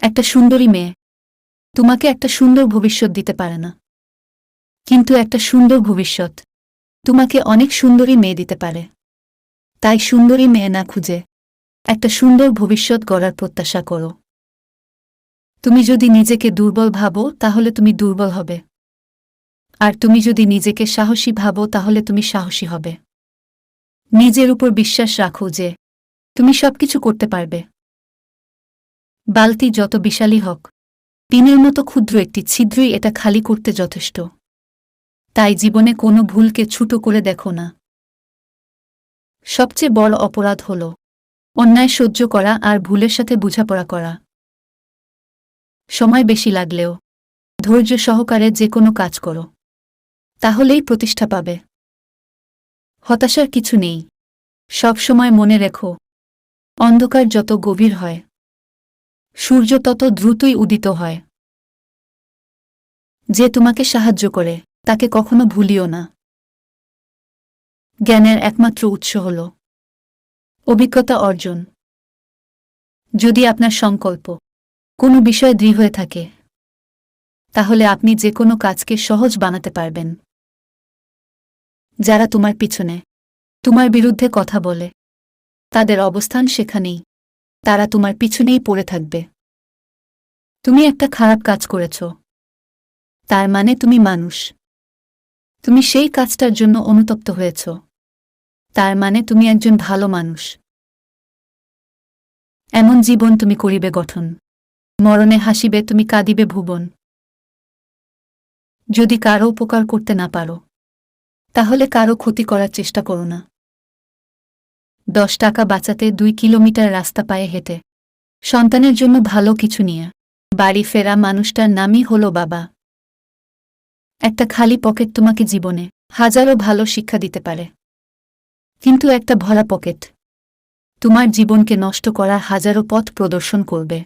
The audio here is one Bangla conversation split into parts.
একটা সুন্দরী মেয়ে। তোমাকে একটা সুন্দর ভবিষ্যৎ দিতে পারে না। কিন্তু একটা সুন্দর ভবিষ্যৎ তোমাকে অনেক সুন্দরী মেয়ে দিতে পারে। তাই সুন্দরী মেয়ে না খুঁজে একটা সুন্দর ভবিষ্যৎ গড়ার প্রত্যাশা করো। তুমি যদি নিজেকে দুর্বল ভাবো, তাহলে তুমি দুর্বল হবে। আর তুমি যদি নিজেকে সাহসী ভাবো, তাহলে তুমি সাহসী হবে। নিজের উপর বিশ্বাস রাখো যে তুমি সবকিছু করতে পারবে। বালতি যত বিশালই হোক টিনের মতো ক্ষুদ্র একটি ছিদ্রই এটা খালি করতে যথেষ্ট। তাই জীবনে কোনো ভুলকে ছুটো করে দেখো না। সবচেয়ে বড় অপরাধ হল অন্যায় সহ্য করা আর ভুলের সাথে বোঝাপড়া করা। সময় বেশি লাগলেও ধৈর্য সহকারে যে কোনো কাজ করো, তাহলেই প্রতিষ্ঠা পাবে। হতাশার কিছু নেই। সব সময় মনে রেখো, অন্ধকার যত গভীর হয় সূর্য তত দ্রুতই উদিত হয়। যে তোমাকে সাহায্য করে, তাকে কখনো ভুলিও না। জ্ঞানের একমাত্র উৎস হল অভিজ্ঞতা অর্জন। যদি আপনার সংকল্প কোনো বিষয়ে দৃঢ় হয়ে থাকে, তাহলে আপনি যে কোনো কাজকে সহজ বানাতে পারবেন। যারা তোমার পিছনে, তোমার বিরুদ্ধে কথা বলে, তাদের অবস্থান সেখানেই। তারা তোমার পিছনেই পড়ে থাকবে। তুমি একটা খারাপ কাজ করেছ। তার মানে তুমি মানুষ। তুমি সেই কাজটার জন্য অনুতপ্ত হয়েছ। তার মানে তুমি একজন ভালো মানুষ। এমন জীবন তুমি করিবে গঠন। মরণে হাসিবে, তুমি কাঁদিবে ভুবন। যদি কারও উপকার করতে না পারো, তাহলে কারও ক্ষতি করার চেষ্টা করো না। দশ টাকা বাঁচাতে দুই কিলোমিটার রাস্তা পায়ে হেঁটে। সন্তানের জন্য ভালো কিছু নিয়ে। বাড়ি ফেরা মানুষটার নামই হল বাবা। একটা খালি পকেট তোমাকে জীবনে হাজারো ভালো শিক্ষা দিতে পারে। কিন্তু একটা ভরা পকেট তোমার জীবনকে নষ্ট করা হাজারো পথ প্রদর্শন করবে।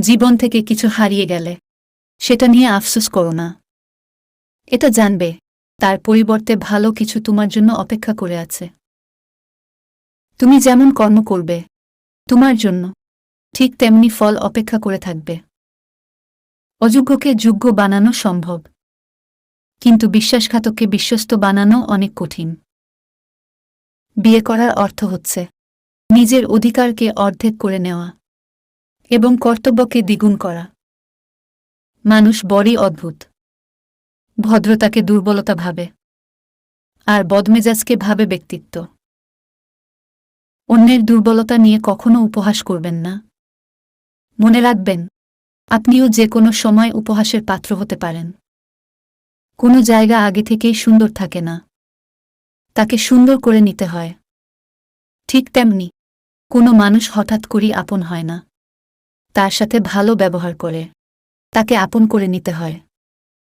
জীবন থেকে কিছু হারিয়ে গেলে সেটা নিয়ে আফসোস করো না। এটা জানবে, তার পরিবর্তে ভালো কিছু তোমার জন্য অপেক্ষা করে আছে। তুমি যেমন কর্ম করবে, তোমার জন্য ঠিক তেমনি ফল অপেক্ষা করে থাকবে। অযোগ্যকে যোগ্য বানানো সম্ভব, কিন্তু বিশ্বাসঘাতককে বিশ্বস্ত বানানো অনেক কঠিন। বিয়ে করার অর্থ হচ্ছে নিজের অধিকারকে অর্ধেক করে নেওয়া এবং কর্তব্যকে দ্বিগুণ করা। মানুষ বড়ই অদ্ভুত। ভদ্রতাকে দুর্বলতা ভাবে আর বদমেজাজকে ভাবে ব্যক্তিত্ব। অন্যের দুর্বলতা নিয়ে কখনো উপহাস করবেন না। মনে রাখবেন, আপনিও যে কোনো সময় উপহাসের পাত্র হতে পারেন। কোনো জায়গা আগে থেকেই সুন্দর থাকে না। তাকে সুন্দর করে নিতে হয়। ঠিক তেমনি, কোনো মানুষ হঠাৎ করেই আপন হয় না। তার সাথে ভালো ব্যবহার করে, তাকে আপন করে নিতে হয়।